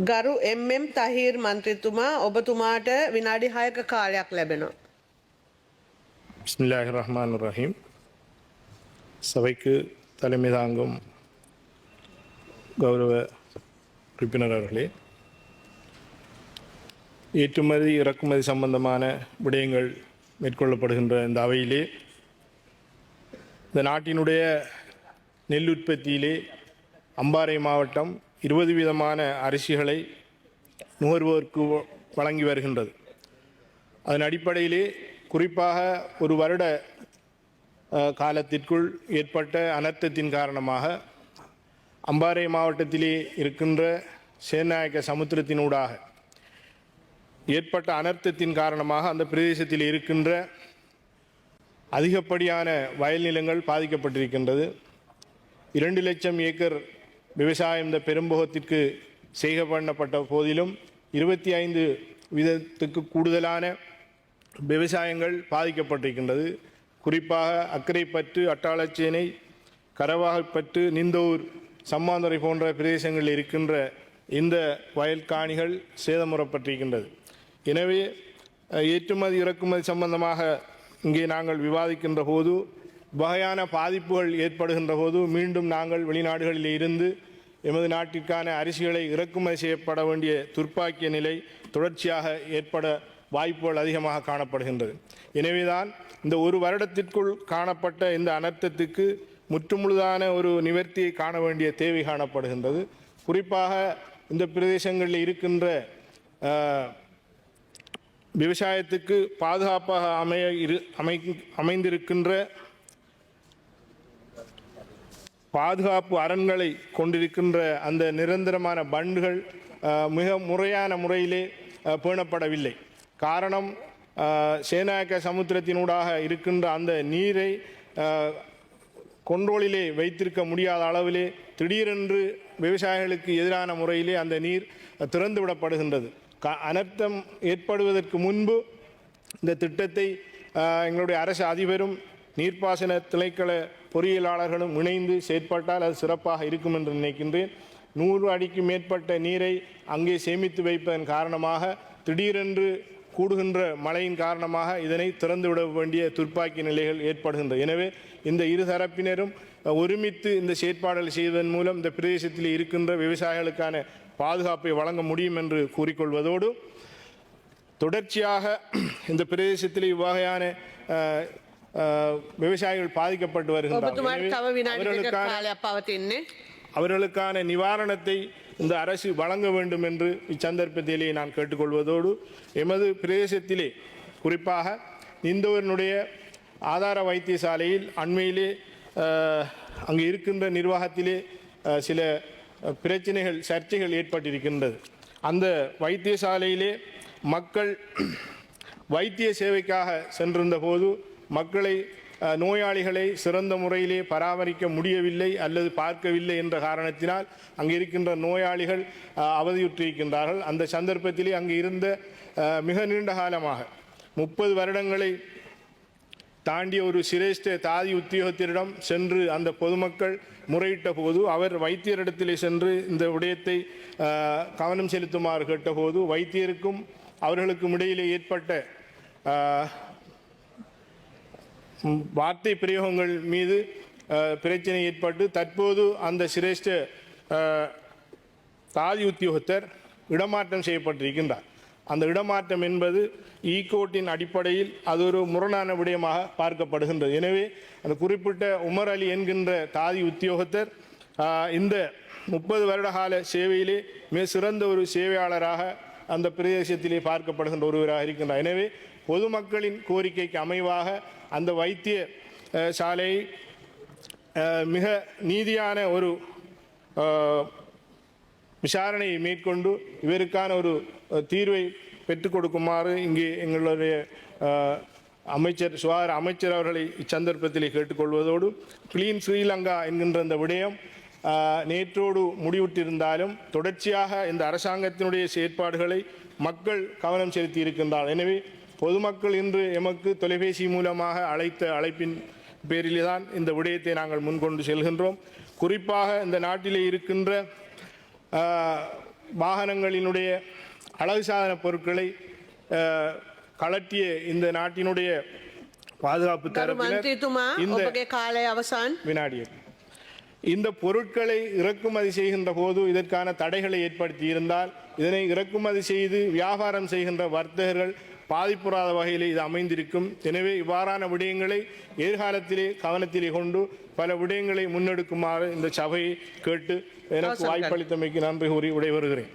ගරු එම්.එම්. තහිර් මන්ත්‍රීතුමා ඔබතුමාට විනාඩි 6ක කාලයක් ලැබෙනවා. பிஸ்மில்லாஹ் ரஹ்மான் ரஹீம் சபைக்கு தலைமை தாங்கும் கௌரவ உறுப்பினர் அவர்களே ஏற்றுமதி இறக்குமதி சம்பந்தமான விடயங்கள் மேற்கொள்ளப்படுகின்ற இந்த அவையிலே இந்த நாட்டினுடைய நெல் உற்பத்தியிலே அம்பாறை மாவட்டம் இருபது விதமான அரிசிகளை நுகர்வோருக்கு வழங்கி வருகின்றது. அதன் அடிப்படையிலே குறிப்பாக ஒரு வருட காலத்திற்குள் ஏற்பட்ட அனர்த்தத்தின் காரணமாக அம்பாறை மாவட்டத்திலே இருக்கின்ற சேநாயக்க சமுத்திரத்தினூடாக ஏற்பட்ட அனர்த்தத்தின் காரணமாக அந்த பிரதேசத்தில் இருக்கின்ற அதிகப்படியான வயல் நிலங்கள் பாதிக்கப்பட்டிருக்கின்றது. இரண்டு லட்சம் ஏக்கர் விவசாயம் இந்த பெரும்புகத்திற்கு செய்க பண்ணப்பட்ட போதிலும் இருபத்தி ஐந்து வீதத்துக்கு கூடுதலான விவசாயங்கள் பாதிக்கப்பட்டிருக்கின்றது. குறிப்பாக அக்கரைப்பற்று அட்டாளச்சேனை கரவாகப்பற்று நிந்தூர் சம்மாந்துறை போன்ற பிரதேசங்களில் இருக்கின்ற இந்த வயல் காணிகள் சேதமுறப்பட்டிருக்கின்றது. எனவே ஏற்றுமதி இறக்குமதி சம்பந்தமாக இங்கே நாங்கள் விவாதிக்கின்ற போது வகையான பாதிப்புகள் ஏற்படுகின்ற போது மீண்டும் நாங்கள் வெளிநாடுகளில் இருந்து எமது நாட்டிற்கான அரிசிகளை இறக்குமதி செய்யப்பட வேண்டிய துர்ப்பாக்கிய நிலை தொடர்ச்சியாக ஏற்பட வாய்ப்புகள் அதிகமாக காணப்படுகின்றது. எனவேதான் இந்த ஒரு வருடத்திற்குள் காணப்பட்ட இந்த அனர்த்தத்துக்கு முற்றுமுழுதான ஒரு நிவர்த்தியை காண வேண்டிய தேவை காணப்படுகின்றது. குறிப்பாக இந்த பிரதேசங்களில் இருக்கின்ற விவசாயத்துக்கு பாதுகாப்பாக அமைய இரு அமை அமைந்திருக்கின்ற பாதுகாப்பு அரண்களை கொண்டிருக்கின்ற அந்த நிரந்தரமான பண்டுகள் மிக முறையான முறையிலே பேணப்படவில்லை. காரணம் அஹ், சேனாயக்க சமுத்திரத்தினூடாக இருக்கின்ற அந்த நீரை கொண்டோலிலே வைத்திருக்க முடியாத அளவிலே திடீரென்று விவசாயிகளுக்கு எதிரான முறையிலே அந்த நீர் திறந்துவிடப்படுகின்றது க அனர்த்தம் ஏற்படுவதற்கு முன்பு இந்த திட்டத்தை எங்களுடைய அரசு அதிபரும் நீர்ப்பாசன திணைக்கள பொறியியலாளர்களும் இணைந்து செயற்பட்டால் அது சிறப்பாக இருக்கும் என்று நினைக்கின்றேன். நூறு அடிக்கு மேற்பட்ட நீரை அங்கே சேமித்து வைப்பதன் காரணமாக திடீரென்று கூடுகின்ற மழையின் காரணமாக இதனை திறந்துவிட வேண்டிய துர்ப்பாக்கி நிலைகள் ஏற்படுகின்றன எனவே இந்த இரு தரப்பினரும் ஒருமித்து இந்த செயற்பாடுகள் செய்வதன் மூலம் இந்த பிரதேசத்தில் இருக்கின்ற விவசாயிகளுக்கான பாதுகாப்பை வழங்க முடியும் என்று கூறிக்கொள்வதோடு தொடர்ச்சியாக இந்த பிரதேசத்தில் இவ்வகையான விவசாயிகள் பாதிக்கப்பட்டு வருகின்றனர் அவர்களுக்கான நிவாரணத்தை இந்த அரசு வழங்க வேண்டும் என்று இச்சந்தர்ப்பத்திலே நான் கேட்டுக்கொள்வதோடு எமது பிரதேசத்திலே குறிப்பாக இந்தவனுடைய ஆதார வைத்தியசாலையில் அண்மையிலே அங்கு இருக்கின்ற நிர்வாகத்திலே சில பிரச்சனைகள் சர்ச்சைகள் ஏற்பட்டிருக்கின்றது அந்த வைத்தியசாலையிலே மக்கள் வைத்திய சேவைக்காக சென்றிருந்த போது மக்களை நோயாளிகளை சிறந்த முறையிலே பராமரிக்க முடியவில்லை அல்லது பார்க்கவில்லை என்ற காரணத்தினால் அங்கு இருக்கின்ற நோயாளிகள் அவதியுற்றிருக்கின்றார்கள். அந்த சந்தர்ப்பத்திலே அங்கு இருந்த மிக நீண்ட காலமாக முப்பது வருடங்களை தாண்டிய ஒரு சிரேஷ்ட தாதி உத்தியோகத்தரிடம் சென்று அந்த பொதுமக்கள் முறையிட்ட போது அவர் வைத்தியரிடத்திலே சென்று இந்த விடயத்தை கவனம் செலுத்துமாறு கேட்டபோது வைத்தியருக்கும் அவர்களுக்கும் இடையிலே ஏற்பட்ட வார்த்தை பிரயோகங்கள் மீது பிரச்சனை ஏற்பட்டு தற்போது அந்த சிரேஷ்ட தாதி உத்தியோகத்தர் இடமாற்றம் செய்யப்பட்டிருக்கின்றார். அந்த இடமாற்றம் என்பது e ஈகோட்டின் அடிப்படையில் அது ஒரு முரணான விடயமாக பார்க்கப்படுகின்றது. எனவே அந்த குறிப்பிட்ட உமர் அலி என்கின்ற தாதி உத்தியோகத்தர் இந்த முப்பது வருட கால சேவையிலே மிக சிறந்த ஒரு சேவையாளராக அந்த பிரதேசத்திலே பார்க்கப்படுகின்ற ஒருவராக இருக்கின்றார். எனவே பொதுமக்களின் கோரிக்கைக்கு அமைவாக அந்த வைத்திய சாலை சாலையை மிக நீதியான ஒரு விசாரணையை மேற்கொண்டு இவருக்கான ஒரு தீர்வை பெற்றுக் கொடுக்குமாறு இங்கே எங்களுடைய அமைச்சர் சுகாதார அமைச்சர் அவர்களை இச்சந்தர்ப்பத்தில் கேட்டுக்கொள்வதோடு கிளீன் ஸ்ரீலங்கா என்கின்ற இந்த விடயம் நேற்றோடு முடிவிட்டிருந்தாலும் தொடர்ச்சியாக இந்த அரசாங்கத்தினுடைய செயற்பாடுகளை மக்கள் கவனம் செலுத்தி இருக்கின்றார் எனவே பொதுமக்கள் இன்று எமக்கு தொலைபேசி மூலமாக அழைத்த அழைப்பின் பேரிலே தான் இந்த விடயத்தை நாங்கள் முன்கொண்டு செல்கின்றோம். குறிப்பாக இந்த நாட்டிலே இருக்கின்ற வாகனங்களினுடைய அழகு சாதன பொருட்களை கலட்டிய இந்த நாட்டினுடைய பாதுகாப்பு தரப்பினர் இந்த காலை அவசான். வினாடியது இந்த பொருட்களை இறக்குமதி செய்கின்ற போது இதற்கான தடைகளை ஏற்படுத்தி இருந்தால் இதனை இறக்குமதி செய்து வியாபாரம் செய்கின்ற வர்த்தகர்கள் பாதிப்புறாத வகையில் இது அமைந்திருக்கும். எனவே இவ்வாறான விடயங்களை எதிர்காலத்திலே கவனத்திலே கொண்டு பல விடயங்களை முன்னெடுக்குமாறு இந்த சபையை கேட்டு எனக்கு வாய்ப்பளித்தமைக்கு நன்றி கூறி விடைபெறுகிறேன்.